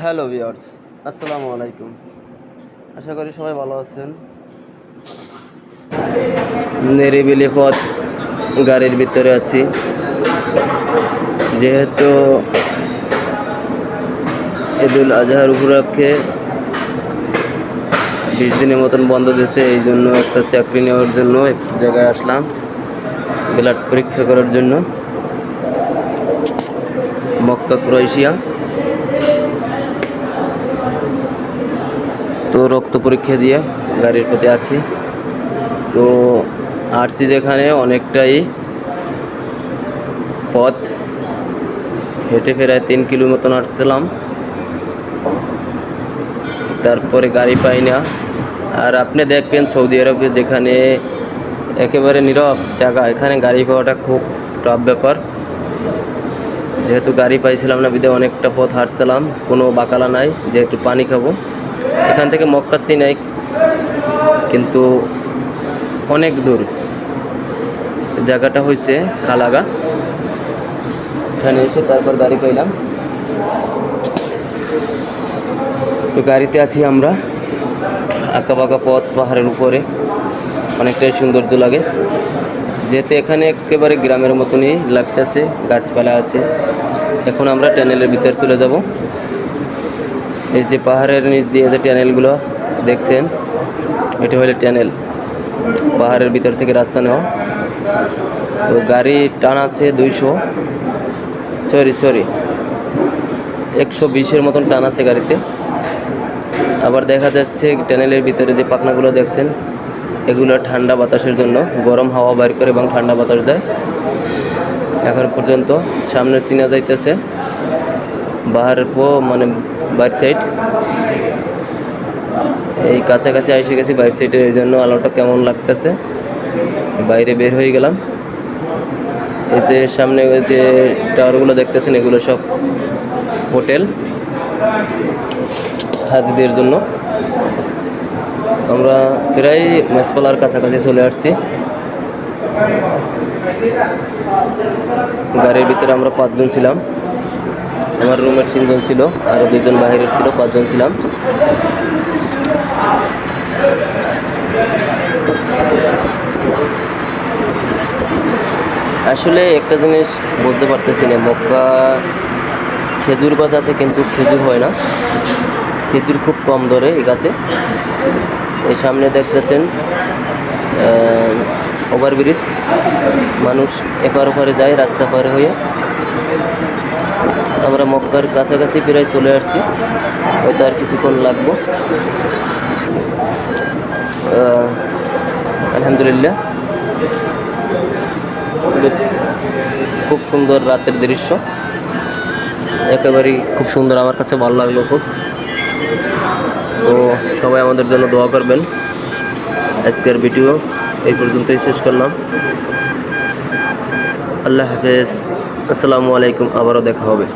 Hello viewers আসসালামু আলাইকুম। আশা করি সবাই ভালো আছেন। নিরিবিলি পথ গাড়ির ভিতরে আছি। যেহেতু ঈদুল আজহার উপলক্ষে বিশ দিনের মতন বন্ধ দিয়েছে, এই জন্য একটা চাকরি নেওয়ার জন্য এক জায়গায় আসলাম, ব্লাড পরীক্ষা করার জন্য। Mecca, Croatia. তো রক্ত পরীক্ষা দিয়ে গাড়ির পথে আছি। তো আসছি যেখানে অনেকটাই পথ হেঁটে ফেরায় তিন কিলো মতন আসছিলাম তারপরে গাড়ি পাই না। আর আপনি দেখবেন সৌদি আরবে যেখানে একেবারে নীরব জায়গা, এখানে গাড়ি পাওয়াটা খুব টাফ ব্যাপার। যেহেতু গাড়ি পাইছিলাম না, বিদে অনেকটা পথ হাঁটছিলাম, কোনো বাকালা নাই, যেহেতু পানি খাব। এখান থেকে মক্কা চিনাই কিন্তু অনেক দূর। জায়গাটা হচ্ছে খালাগা। এখানে এসে তারপর গাড়ি পাইলাম। তো গাড়িতে আছি আমরা। আঁকা বাঁকা পথ, পাহাড়ের উপরে। অনেকটাই সৌন্দর্য লাগে। যেহেতু এখানে একেবারে গ্রামের মতনই লাগতেছে, গাছপালা আছে। এখন আমরা ট্যানেলের ভিতরে চলে যাব। এই যে পাহাড়ের নিচ দিয়ে যে ট্যানেলগুলো দেখছেন, এটা হলো ট্যানেল পাহাড়ের ভিতর থেকে রাস্তা নেওয়া। তো গাড়ি টান আছে দুইশো। Sorry sorry. একশো বিশের মতন টান আছে গাড়িতে। আবার দেখা যাচ্ছে ট্যানেলের ভিতরে যে পাখনাগুলো দেখছেন, এগুলো ঠান্ডা বাতাসের জন্য গরম হাওয়া বাইর করে এবং ঠান্ডা বাতাস দেয়। এখন পর্যন্ত সামনে চিনা যাইতেছে। বাহারের পো মানে বাইর সাইড এই কাছাকাছি এসে গেছি বাইর সাইডে এই জন্য, আলোটা কেমন লাগতেছে? বাইরে বের হয়ে গেলাম। এতে সামনে যে টাওয়ারগুলো দেখতেছেন, এগুলো সব হোটেল হাজিদের জন্য। আমরা প্রায় মেসপালার কাছাকাছি চলে আসছি। গাড়ির ভিতরে আমরা পাঁচজন ছিলাম। আমার রুমের তিনজন ছিল আরও দুজন বাইরের ছিল, পাঁচজন ছিলাম। আসলে একটা জিনিস বলতে পারতেছি না, মক্কা খেজুর গাছ আছে কিন্তু খেজুর হয় না। খেজুর খুব কম ধরে এই গাছে। এই সামনে দেখতেছেন ওভারব্রিজ। মানুষ এপার ওপারে যায়, রাস্তা পার হয়ে। আমরা মক্কার কাছাকাছি প্রায় চলে আসছি। হয়তো আর কিছুক্ষণ লাগবো। আলহামদুলিল্লাহ। খুব সুন্দর রাতের দৃশ্য। একেবারেই খুব সুন্দর। আমার কাছে ভালো লাগল খুব। তো সবাই আমাদের জন্য দোয়া করবেন। আজকের ভিডিও এই পর্যন্তই শেষ করলাম। আল্লাহ হাফেজ। আসসালামু আলাইকুম আবারও দেখা হবে।